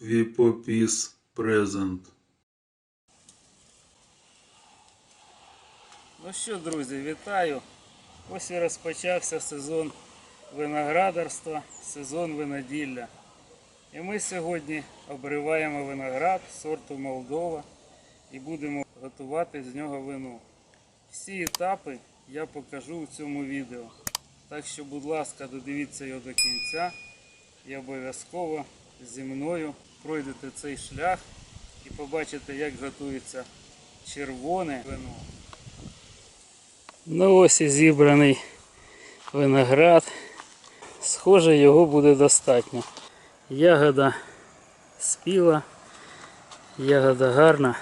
Віпопіс презент. Ну що, друзі, вітаю! Ось і розпочався сезон виноградарства, сезон виноділля. І ми сьогодні обриваємо виноград сорту Молдова і будемо готувати з нього вино. Всі етапи я покажу у цьому відео. Так що, будь ласка, додивіться його до кінця і обов'язково зі мною пройдете цей шлях і побачите, як готується червоне вино. Ну ось і зібраний виноград. Схоже, його буде достатньо. Ягода спіла, ягода гарна.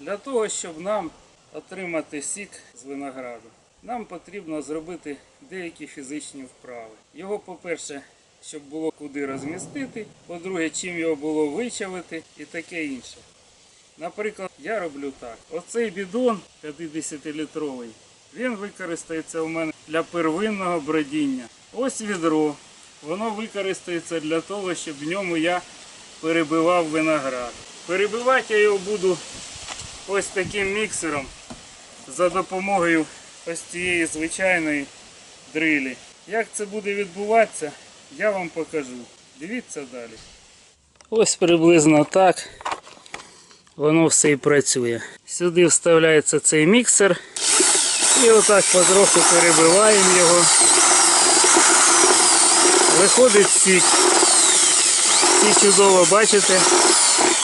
Для того, щоб нам отримати сік з винограду, нам потрібно зробити деякі фізичні вправи. Його, по-перше, щоб було куди розмістити, по-друге, чим його було вичавити і таке інше. Наприклад, я роблю так. Оцей бідон 50-літровий, він використається у мене для первинного бродіння. Ось відро. Воно використається для того, щоб в ньому я перебивав виноград. Перебивати я його буду ось таким міксером за допомогою ось цієї звичайної дрилі. Як це буде відбуватися, я вам покажу. Дивіться далі. Ось приблизно так воно все і працює. Сюди вставляється цей міксер і отак потроху перебиваємо його. Виходить сік. Всі чудово бачите,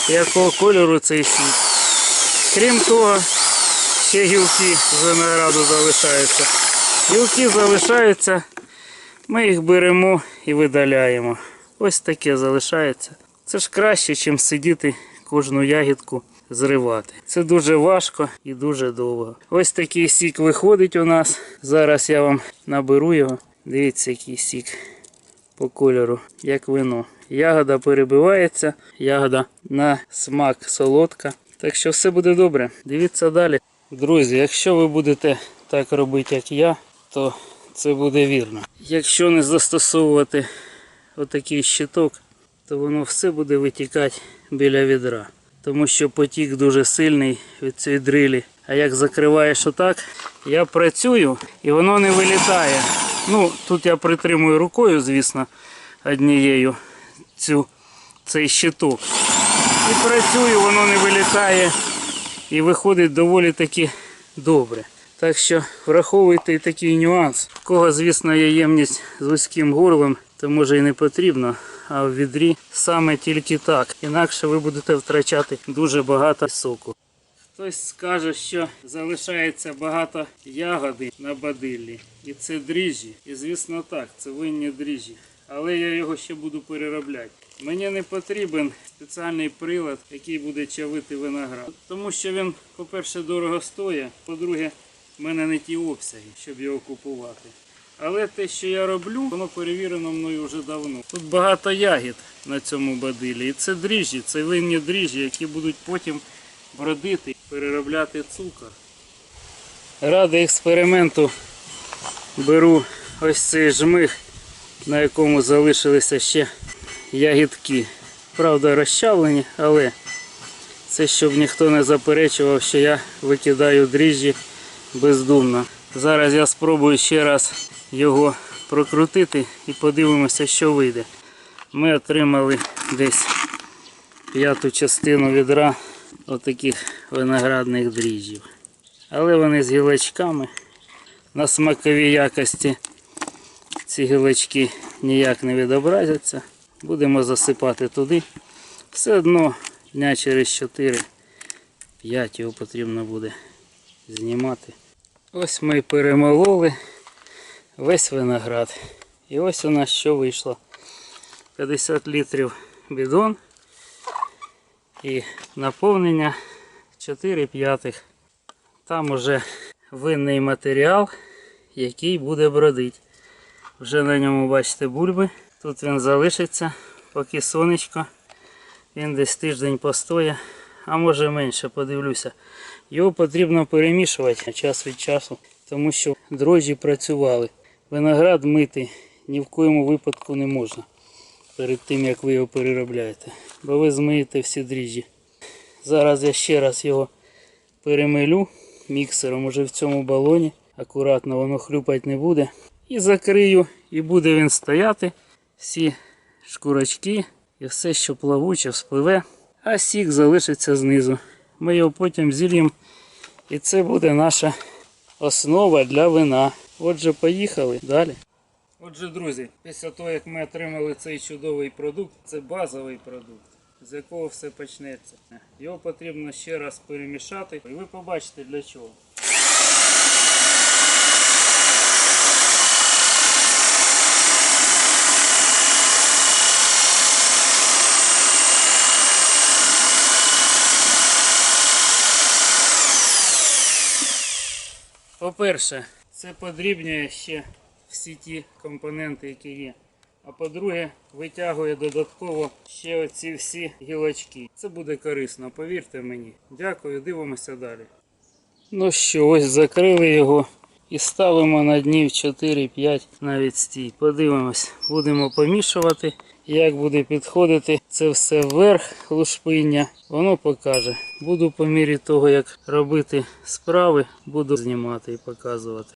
якого кольору цей сік. Крім того, ще гілки з винограду залишаються. Гілки залишаються, ми їх беремо і видаляємо. Ось таке залишається. Це ж краще, ніж сидіти кожну ягідку зривати. Це дуже важко і дуже довго. Ось такий сік виходить у нас. Зараз я вам наберу його. Дивіться, який сік по кольору, як вино. Ягода перебивається, ягода на смак солодка. Так що все буде добре. Дивіться далі. Друзі, якщо ви будете так робити, як я, то це буде вірно. Якщо не застосовувати отакий щиток, то воно все буде витікати біля відра. Тому що потік дуже сильний від цієї дрилі. А як закриваєш отак, я працюю і воно не вилітає. Ну, тут я притримую рукою, звісно, однією цю, цей щиток. І працюю, воно не вилітає і виходить доволі таки добре. Так що враховуйте і такий нюанс. В кого, звісно, є ємність з вузьким горлом, то може і не потрібно, а в відрі саме тільки так. Інакше ви будете втрачати дуже багато соку. Хтось скаже, що залишається багато ягоди на бадиллі. І це дріжджі. І звісно так, це винні дріжджі. Але я його ще буду переробляти. Мені не потрібен спеціальний прилад, який буде чавити виноград. Тому що він, по-перше, дорого стоїть, по-друге, в мене не ті обсяги, щоб його купувати. Але те, що я роблю, воно перевірено мною вже давно. Тут багато ягід на цьому бадилі. І це дріжджі, це винні дріжджі, які будуть потім бродити, переробляти цукор. Ради експерименту беру ось цей жмих, на якому залишилися ще ягідки. Правда, розчавлені, але це щоб ніхто не заперечував, що я викидаю дріжджі бездумно. Зараз я спробую ще раз його прокрутити і подивимося, що вийде. Ми отримали десь п'яту частину відра отаких виноградних дріжджів. Але вони з гілочками. На смаковій якості ці гілочки ніяк не відобразяться. Будемо засипати туди. Все одно дня через 4-5 його потрібно буде знімати. Ось ми перемололи весь виноград. І ось у нас що вийшло. 50 літрів бідон і наповнення 4 п'ятих. Там уже винний матеріал, який буде бродити. Вже на ньому бачите бульби. Тут він залишиться, поки сонечко. Він десь тиждень постоє, а може менше, подивлюся. Його потрібно перемішувати час від часу, тому що дрожжі працювали. Виноград мити ні в коєму випадку не можна. перед тим як ви його переробляєте. Бо ви змиєте всі дріжджі. Зараз я ще раз його перемилю міксером уже в цьому балоні. Акуратно воно хлюпати не буде. І закрию, і буде він стояти. Всі шкурочки і все, що плавуче, вспливе, а сік залишиться знизу. Ми його потім зільємо. І це буде наша основа для вина. Отже, поїхали далі. Отже, друзі, після того, як ми отримали цей чудовий продукт, це базовий продукт, з якого все почнеться. Його потрібно ще раз перемішати, і ви побачите для чого. По-перше, це подрібнює ще всі ті компоненти, які є. А по-друге, витягує додатково ще оці всі гілочки. Це буде корисно, повірте мені. Дякую, дивимося далі. Ну що, ось закрили його і ставимо на днів 4-5 навіть стій. Подивимось, будемо помішувати. Як буде підходити це все вверх лушпиння, воно покаже. Буду по мірі того, як робити справи, буду знімати і показувати.